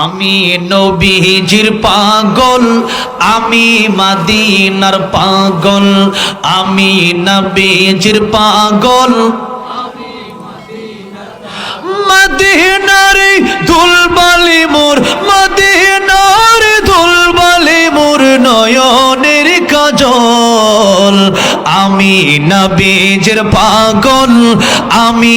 আমি নবীজির পাগল, আমি মাদিনার পাগল, আমি নবীজির পাগল। মদিনারে দুলবালি মোর, মদিনারে দুলবালি মোর নয়নের কাজল। আমি নবীজের পাগল, আমি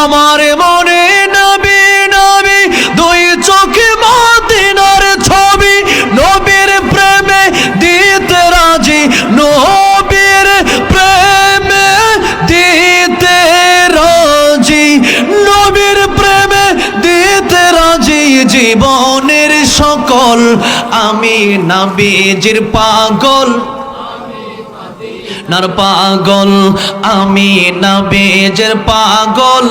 আমার মনে নবী নবী, দুই চোখে মদিনার ছবি। নবীর প্রেমে দিতে রাজি, নবীর প্রেমে দিতে রাজি। নবীর প্রেমে দিতে রাজি, জীবনের সকল আমি নবীজির পাগল। নার পাগল, আমি নবেজের পাগল।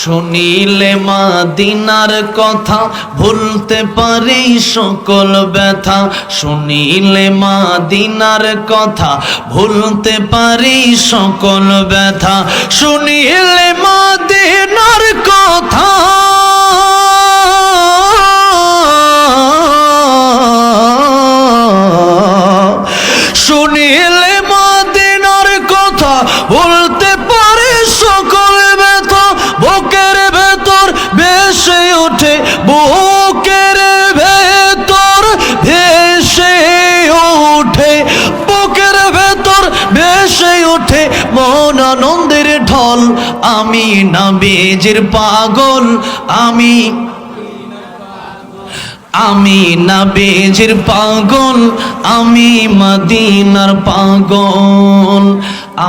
শুনিলে মাদিনার কথা, ভুলতে পারি সকল ব্যথা। শুনিলে মাদিনার কথা, ভুলতে পারি সকল ব্যথা। শুনিলে মাদিনার কথা আমি নাবিজের পাগল, আমি আমি নাবেজের পাগল, আমি মদিনার পাগল।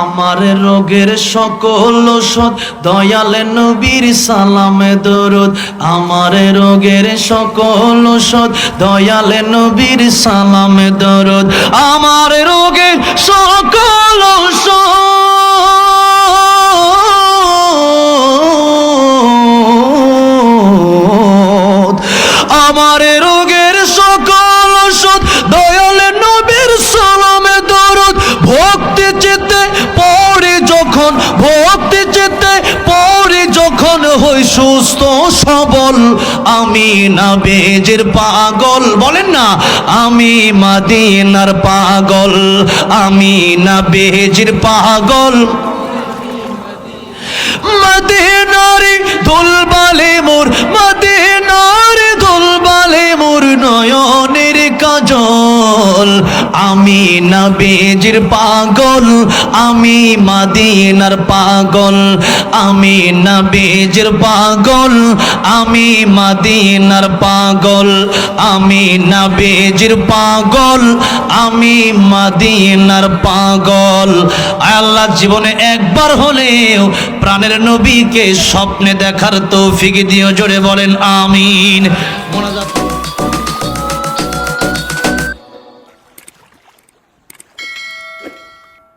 আমার রোগের সকল ওষুধ, দয়াল নবীর সালামে, দরুদ। আমার রোগের সকল ওষুধ, দয়াল নবীর সালামে, দরুদ। আমার রোগের সকল ওষুধ আমার রোগের সকল ওষুধ দয়াল নবীর সালামে দরদ। ভক্তি চিত্তে পড়ে যখন, ভক্তি চিত্তে পড়ে যখন হই সুস্থ সবল, আমি না বেজের পাগল। বলেন না, আমি মাদিনার পাগল, আমি না বেজের পাগল। মদিনারে দুলবালে মোর, মদিনারে আমি নবীজির পাগল, আমি মাদিনার পাগল, আমি নবীজির পাগল, আমি মাদিনার পাগল, আমি নবীজির পাগল, আমি মাদিনার পাগল। আল্লাহ জীবনে একবার হলেও প্রাণের নবীকে স্বপ্নে দেখার তৌফিক দিও, জোরে বলেন আমিন। মোনাজাত